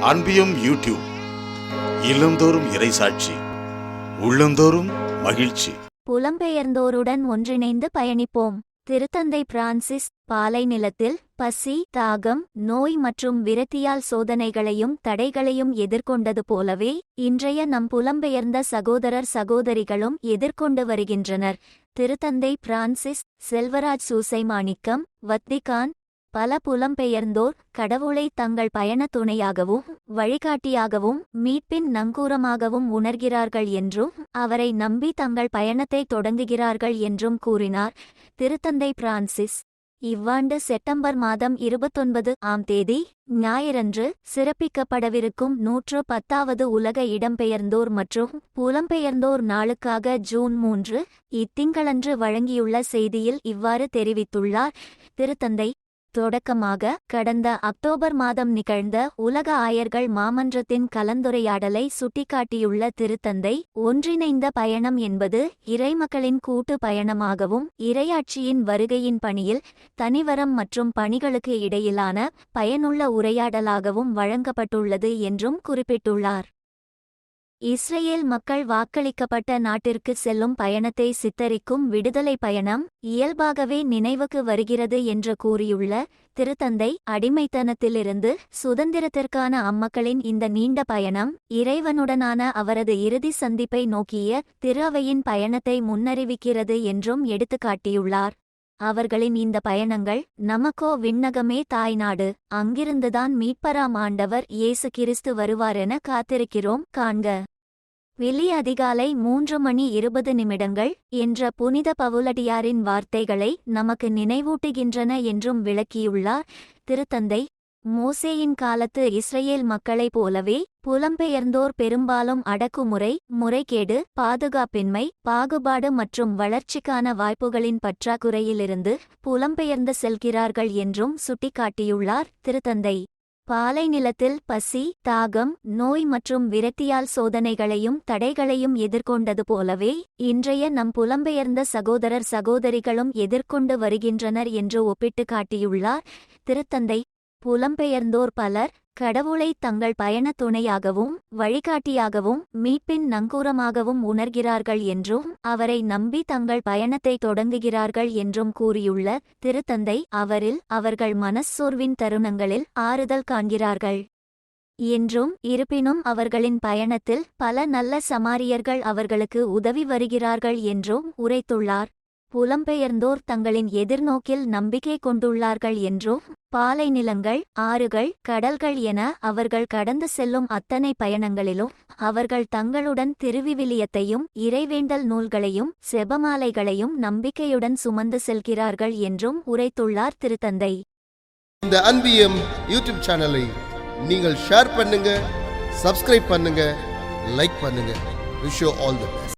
அன்பியும் YouTube இல்லந்தோறும் இறைசாட்சி உள்ளந்தோறும் மகிழ்ச்சி. புலம்பெயர்ந்தோருடன் ஒன்றிணைந்து பயணிப்போம். திருத்தந்தை பிரான்சிஸ் பாலை நிலத்தில் பசி தாகம் நோய் மற்றும் விரத்தியால் சோதனைகளையும் தடைகளையும் எதிர்கொண்டது போலவே இன்றைய நம் புலம்பெயர்ந்த சகோதரர் சகோதரிகளும் எதிர்கொண்டு வருகின்றனர். திருத்தந்தை பிரான்சிஸ் செல்வராஜ் சூசைமாணிக்கம் வத்திகான் பல புலம்பெயர்ந்தோர் கடவுளை தங்கள் பயண துணையாகவும் வழிகாட்டியாகவும் மீட்பின் நங்கூரமாகவும் உணர்கிறார்கள் என்றும் அவரை நம்பி தங்கள் பயணத்தை தொடங்குகிறார்கள் என்றும் கூறினார் திருத்தந்தை பிரான்சிஸ். இவ்வாண்டு செப்டம்பர் மாதம் இருபத்தொன்பது ஆம் தேதி ஞாயிறன்று சிறப்பிக்கப்படவிருக்கும் நூற்று பத்தாவது உலக இடம்பெயர்ந்தோர் மற்றும் புலம்பெயர்ந்தோர் நாளுக்காக ஜூன் மூன்று இத்திங்களன்று வழங்கியுள்ள செய்தியில் இவ்வாறு தெரிவித்துள்ளார். திருத்தந்தை தொடக்கமாக கடந்த அக்டோபர் மாதம் நிகழ்ந்த உலக ஆயர்கள் மாமன்றத்தின் கலந்துரையாடலை சுட்டிக்காட்டியுள்ள திருத்தந்தை ஒன்றிணைந்த பயணம் என்பது இறைமக்களின் கூட்டு பயணமாகவும் இறையாட்சியின் வருகையின் பணியில் தனிவரம் மற்றும் பணிகளுக்கு இடையிலான பயனுள்ள உரையாடலாகவும் வழங்கப்பட்டுள்ளது என்றும் குறிப்பிட்டுள்ளார். இஸ்ரேல் மக்கள் வாக்களிக்கப்பட்ட நாட்டிற்கு செல்லும் பயணத்தை சித்தரிக்கும் விடுதலை பயணம் இயல்பாகவே நினைவுக்கு வருகிறது என்று கூறியுள்ள திருத்தந்தை அடிமைத்தனத்திலிருந்து சுதந்திரத்திற்கான அம்மக்களின் இந்த நீண்ட பயணம் இறைவனுடனான அவரது இறுதி சந்திப்பை நோக்கிய திருவையின் பயணத்தை முன்னறிவிக்கிறது என்றும் எடுத்துக்காட்டியுள்ளார். அவர்களின் இந்த பயணங்கள் நமக்கோ விண்ணகமே தாய்நாடு. அங்கிருந்துதான் மீட்பராம் ஆண்டவர் இயேசு கிறிஸ்து வருவாரென காத்திருக்கிறோம். காண்க. வெள்ளி அதிகாலை மூன்று மணி இருபது நிமிடங்கள் என்ற புனித பவுலடியாரின் வார்த்தைகளை நமக்கு நினைவூட்டுகின்றன என்றும் விளக்கியுள்ளார். திருத்தந்தை மோசேயின் காலத்து இஸ்ரேல் மக்களைப் போலவே புலம்பெயர்ந்தோர் பெரும்பாலும் அடக்குமுறை முறைகேடு பாதுகாப்பின்மை பாகுபாடு மற்றும் வளர்ச்சிக்கான வாய்ப்புகளின் பற்றாக்குறையிலிருந்து புலம்பெயர்ந்து செல்கிறார்கள் என்றும் சுட்டிக்காட்டியுள்ளார் திருத்தந்தை. பாலை நிலத்தில் பசி தாகம் நோய் மற்றும் விரத்தியால் சோதனைகளையும் தடைகளையும் எதிர்கொண்டது போலவே இன்றைய நம் புலம்பெயர்ந்த சகோதரர் சகோதரிகளும் எதிர்கொண்டு வருகின்றனர் என்று ஒப்பிட்டு காட்டியுள்ளார் திருத்தந்தை. புலம்பெயர்ந்தோர் பலர் கடவுளை தங்கள் பயண துணையாகவும் வழிகாட்டியாகவும் மீட்பின் நங்கூரமாகவும் உணர்கிறார்கள் என்றும் அவரை நம்பி தங்கள் பயணத்தை தொடங்குகிறார்கள் என்றும் கூறியுள்ள திருத்தந்தை அவரில் அவர்கள் மனச்சோர்வின் தருணங்களில் ஆறுதல் காண்கிறார்கள். என்றும் இருப்பினும் அவர்களின் பயணத்தில் பல நல்ல சமாரியர்கள் அவர்களுக்கு உதவி வருகிறார்கள் என்றும் உரைத்துள்ளார். புலம்பெயர்ந்தோர் தங்களின் எதிர்நோக்கில் நம்பிக்கை கொண்டுள்ளார்கள் என்றும் பாலை நிலங்கள் ஆறுகள் கடல்கள் என அவர்கள் கடந்து செல்லும் அத்தனை பயணங்களிலும் அவர்கள் தங்களுடன் திருவிவிலியத்தையும் இறைவேண்டல் நூல்களையும் செபமாலைகளையும் நம்பிக்கையுடன் சுமந்து செல்கிறார்கள் என்றும் உரைத்துள்ளார் திருத்தந்தை. இந்த அன்பியம் யூடியூப் சேனலை நீங்கள் ஷேர் பண்ணுங்க சப்ஸ்கிரைப் பண்ணுங்க லைக் பண்ணுங்க. Wish all the best